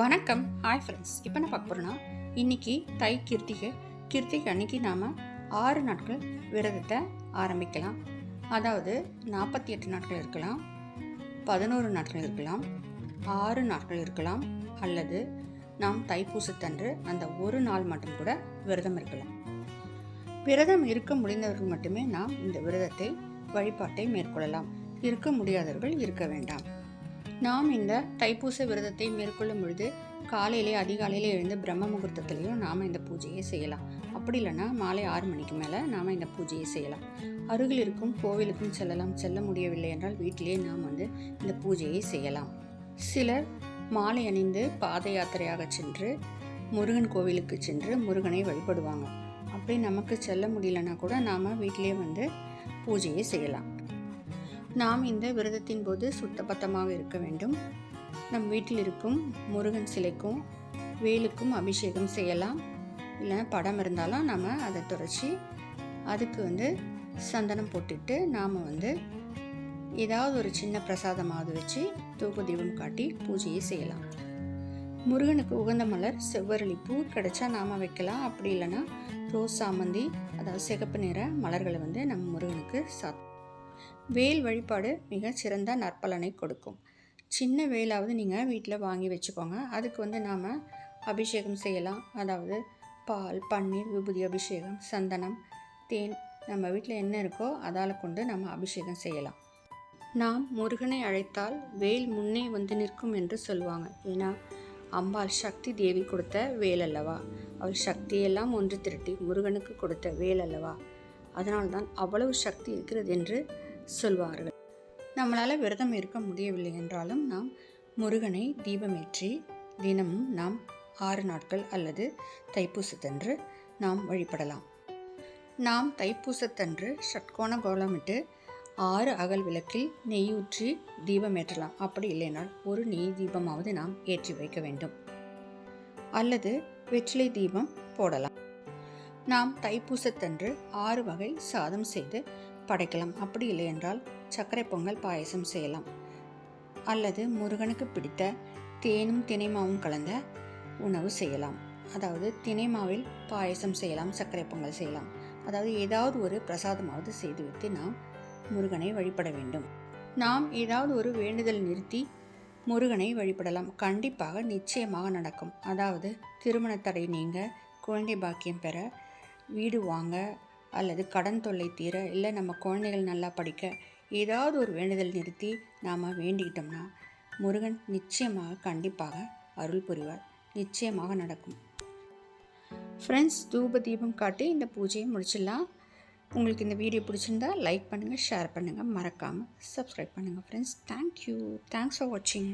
வணக்கம். Hi friends இப்போ நான் பார்க்க போகிறேன்னா இன்னைக்கு தை கிருத்திகை. கிருத்திகை அன்னைக்கு நாம் ஆறு நாட்கள் விரதத்தை ஆரம்பிக்கலாம். அதாவது நாற்பத்தி எட்டு நாட்கள் இருக்கலாம் பதினோரு நாட்கள் இருக்கலாம் ஆறு நாட்கள் இருக்கலாம் அல்லது நாம் தைப்பூசத்தன்று அந்த ஒரு நாள் மட்டும் கூட விரதம் இருக்கலாம். விரதம் இருக்க முடிந்தவர்கள் மட்டுமே நாம் இந்த விரதத்தை வழிபாட்டை மேற்கொள்ளலாம். இருக்க முடியாதவர்கள் இருக்க வேண்டாம். நாம் இந்த தைப்பூச விரதத்தை மேற்கொள்ளும் பொழுது காலையிலே அதிகாலையிலே எழுந்து பிரம்ம முகூர்த்தத்துலேயும் நாம் இந்த பூஜையை செய்யலாம். அப்படி இல்லைன்னா மாலை ஆறு மணிக்கு மேலே நாம் இந்த பூஜையை செய்யலாம். அருகில் இருக்கும் கோவிலுக்கும் செல்லலாம். செல்ல முடியவில்லை என்றால் வீட்டிலேயே நாம் வந்து இந்த பூஜையை செய்யலாம். சிலர் மாலை அணிந்து பாத யாத்திரையாக சென்று முருகன் கோவிலுக்கு சென்று முருகனை வழிபடுவாங்க. அப்படி நமக்கு செல்ல முடியலன்னா கூட நாம் வீட்டிலேயே வந்து பூஜையை செய்யலாம். நாம் இந்த விரதத்தின் போது சுத்தபத்தமாக இருக்க வேண்டும். நம் வீட்டில் இருக்கும் முருகன் சிலைக்கும் வேலுக்கும் அபிஷேகம் செய்யலாம். இல்லை படம் இருந்தாலும் நம்ம அதை துடைச்சி அதுக்கு வந்து சந்தனம் போட்டுட்டு நாம் வந்து ஏதாவது ஒரு சின்ன பிரசாதமாவது வச்சு தூக்கு தீபம் காட்டி பூஜையை செய்யலாம். முருகனுக்கு உகந்த மலர் செவ்வரளி பூ கிடைச்சா நாம் வைக்கலாம். அப்படி இல்லைன்னா ரோஸ் சாமந்தி அதாவது சிகப்பு நிற மலர்களை வந்து நம்ம முருகனுக்கு சாத் வேல் வழிபாடு மிக சிறந்த நற்பலனை கொடுக்கும். சின்ன வேலாவது நீங்கள் வீட்டில் வாங்கி வச்சுக்கோங்க. அதுக்கு வந்து நாம் அபிஷேகம் செய்யலாம். அதாவது பால் பன்னீர் விபூதி அபிஷேகம் சந்தனம் தேன் நம்ம வீட்டில் என்ன இருக்கோ அதால் கொண்டு நம்ம அபிஷேகம் செய்யலாம். நாம் முருகனை அழைத்தால் வேல் முன்னே வந்து நிற்கும் என்று சொல்லுவாங்க. ஏன்னா அம்பாள் சக்தி தேவி கொடுத்த வேல் அல்லவா? அவள் சக்தியெல்லாம் ஒன்று திரட்டி முருகனுக்கு கொடுத்த வேல் அல்லவா? அதனால்தான் அவ்வளவு சக்தி இருக்கிறது என்று சொல்வார்கள். நம்மளால் விரதம் இருக்க முடியவில்லை என்றாலும் நாம் முருகனை தீபமேற்றி தினமும் நாம் ஆறு நாட்கள் அல்லது தைப்பூசத்தன்று நாம் வழிபடலாம். நாம் தைப்பூசத்தன்று ஷட்கோண கோலமிட்டு ஆறு அகல் விளக்கில் நெய் ஊற்றி தீபம் ஏற்றலாம். அப்படி இல்லைனால் ஒரு நெய் தீபமாவது நாம் ஏற்றி வைக்க வேண்டும். அல்லது வெற்றிலை தீபம் போடலாம். நாம் தைப்பூசத்தன்று ஆறு வகை சாதம் செய்து படைக்கலாம். அப்படி இல்லை என்றால் சர்க்கரை பொங்கல் பாயசம் செய்யலாம். அல்லது முருகனுக்கு பிடித்த தேனும் தினைமாவும் கலந்த உணவு செய்யலாம். அதாவது தினைமாவில் பாயசம் செய்யலாம் சர்க்கரை பொங்கல் செய்யலாம். அதாவது ஏதாவது ஒரு பிரசாதமாவது செய்து வைத்து நாம் முருகனை வழிபட வேண்டும். நாம் ஏதாவது ஒரு வேண்டுதல் நிறுத்தி முருகனை வழிபடலாம். கண்டிப்பாக நிச்சயமாக நடக்கும். அதாவது திருமண தடை நீங்க குழந்தை பாக்கியம் பெற வீடு வாங்க அல்லது கடன் தொல்லை தீர இல்லை நம்ம குழந்தைகள் நல்லா படிக்க ஏதாவது ஒரு வேண்டுதல் நிறுத்தி நாம் வேண்டிக்கிட்டோம்னா முருகன் நிச்சயமாக கண்டிப்பாக அருள் புரிவார். நிச்சயமாக நடக்கும். ஃப்ரெண்ட்ஸ் தூப தீபம் காட்டி இந்த பூஜையை முடிச்சிடலாம். உங்களுக்கு இந்த வீடியோ பிடிச்சிருந்தா லைக் பண்ணுங்கள் ஷேர் பண்ணுங்கள் மறக்காமல் சப்ஸ்கிரைப் பண்ணுங்கள் ஃப்ரெண்ட்ஸ் தேங்க்யூ தேங்க்ஸ் ஃபார் வாட்சிங்